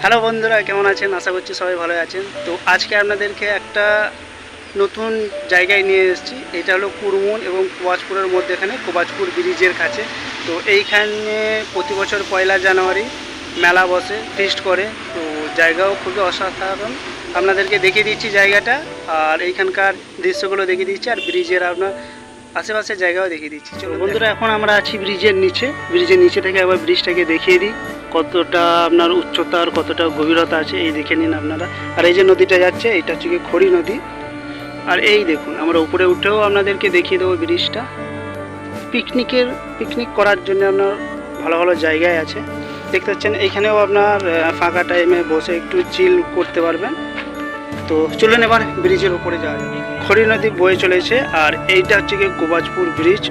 Hello বন্ধুরা কেমন আছেন? আশা করছি সবাই ভালো আছেন। তো আজকে আপনাদেরকে একটা নতুন জায়গায় নিয়ে এসেছি। এটা হলো কুরমুন এবং কোবাজপুরের মধ্যে এখানে কুবাজপুর ব্রিজের কাছে। তো এইখানে প্রতি বছর পয়লা জানুয়ারি মেলা বসে ফিস্ট করে। তো জায়গাও খুবই অসাধারণ। আপনাদেরকে দেখিয়ে দিচ্ছি জায়গাটা আর এইখানকার দৃশ্যগুলো দেখিয়ে দিচ্ছি আর ব্রিজের আপনার আশেপাশের জায়গাও দেখিয়ে দিচ্ছি। চলো বন্ধুরা এখন আমরা আছি ব্রিজের নিচে। ব্রিজের নিচে থেকে একবার ব্রিজটাকে দেখিয়ে দিই। কতটা আপনার উচ্চতা আর কতটা গভীরতা আছে, এই দেখে নিন আপনারা। আর এই যে নদীটা যাচ্ছে, এটা হচ্ছে খড়ি নদী। আর এই দেখুন, আমরা উপরে উঠেও আপনাদেরকে দেখিয়ে দেবো ব্রিজটা। পিকনিকের, পিকনিক করার জন্য আপনার ভালো ভালো জায়গায় আছে। দেখতে পাচ্ছেন, এইখানেও আপনার ফাঁকা টাইমে বসে একটু চিল করতে পারবেন। তো চলুন এবার ব্রিজের উপরে যাওয়া যাক। খড়ি নদী বয়ে চলেছে, আর এইটা হচ্ছে কি গোবাজপুর ব্রিজ।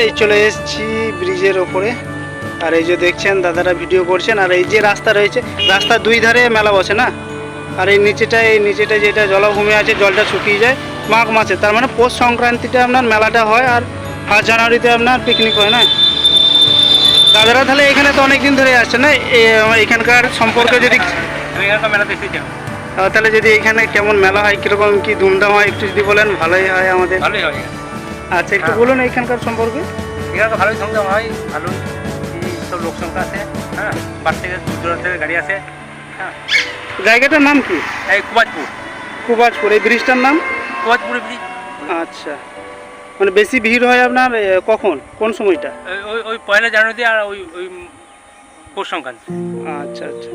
এই চলে এসেছি ব্রিজের ওপরে। আর এই যে দেখছেন দাদারা ভিডিও করছেন। আর এই যে রাস্তা রয়েছে রাস্তার দুই ধারে মেলা বসে না? আর এই নিচেটা এই নিচেটা যেটা জলাভূমি আছে জলটা শুকিয়ে যায় মাঘ মাসে। তার মানে পৌষ সংক্রান্তিতে আপনার মেলাটা হয় আর ফার্স্ট জানুয়ারিতে আপনার পিকনিক হয় না? দাদারা তাহলে এখানে তো অনেক দিন ধরে আসছে না? এখানকার সম্পর্কে যদি তাহলে যদি এখানে কেমন মেলা হয় কীরকম কি ধুমধাম হয় একটু যদি বলেন ভালোই হয় আমাদের। ভালোই হয়। আচ্ছা একটু হ্যাঁ। বলুন এখানকার সম্পর্কে। এখানে তো ভালোই ধুমধাম হয় ভালো সব লোক সংখ্যা আছে হ্যাঁ বাস থেকে দূর দূরান্ত থেকে গাড়ি আছে হ্যাঁ। জায়গাটার নাম কি? এই কুবাজপুর। কুবাজপুর এই ব্রিজটার নাম? কুবাজপুরে ব্রিজ। আচ্ছা মানে বেশি ভিড় হয় আপনার কখন? কোন সময়টা? ওই- ওই পয়লা জানুয়ারিতে আর ওই ওই পৌষ সংক্রান্তি। আচ্ছা আচ্ছা।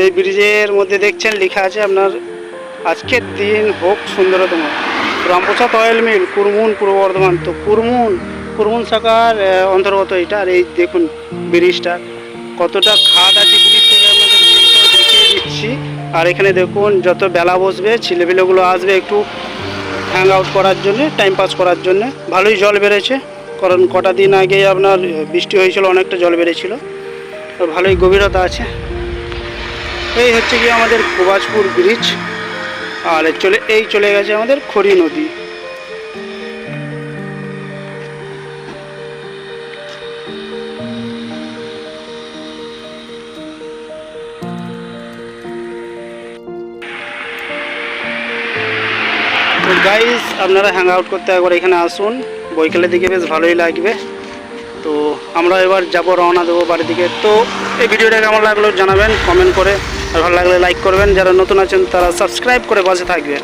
এই ব্রিজের মধ্যে দেখছেন লেখা আছে আপনার আজকের দিন হোক সুন্দরতম। রামপ্রসাদ অয়েল মিল, কুরমুন পূর্ব বর্ধমান। তো কুরমুন কুরমুন শাখার অন্তর্গত এটা। আর এই দেখুন ব্রিজটা। কতটা খাদ আছে ব্রিজ থেকে দিচ্ছি। আর এখানে দেখুন যত বেলা বসবে, ছেলেপিলেগুলো আসবে একটু হ্যাং আউট করার জন্য টাইম পাস করার জন্য। ভালোই জল বেড়েছে। কারণ কটা দিন আগে আপনার বৃষ্টি হয়েছিল, অনেকটা জল বেড়েছিল। ভালোই গভীরতা আছে। এই হচ্ছে কি আমাদের কুবাজপুর ব্রিজ। আর চলে, এই চলে গেছে আমাদের খড়ি নদী। তো গাইস আপনারা হ্যাং আউট করতে একবার এখানে আসুন। বৈকালের দিকে বেশ ভালোই লাগবে। তো আমরা এবার যাব, রওনা দেবো বাড়ির দিকে। তো এই ভিডিওটা কেমন লাগল জানাবেন কমেন্ট করে। আর ভালো লাগলে লাইক করবেন। যারা নতুন আছেন, তারা সাবস্ক্রাইব করে বসে থাকবেন।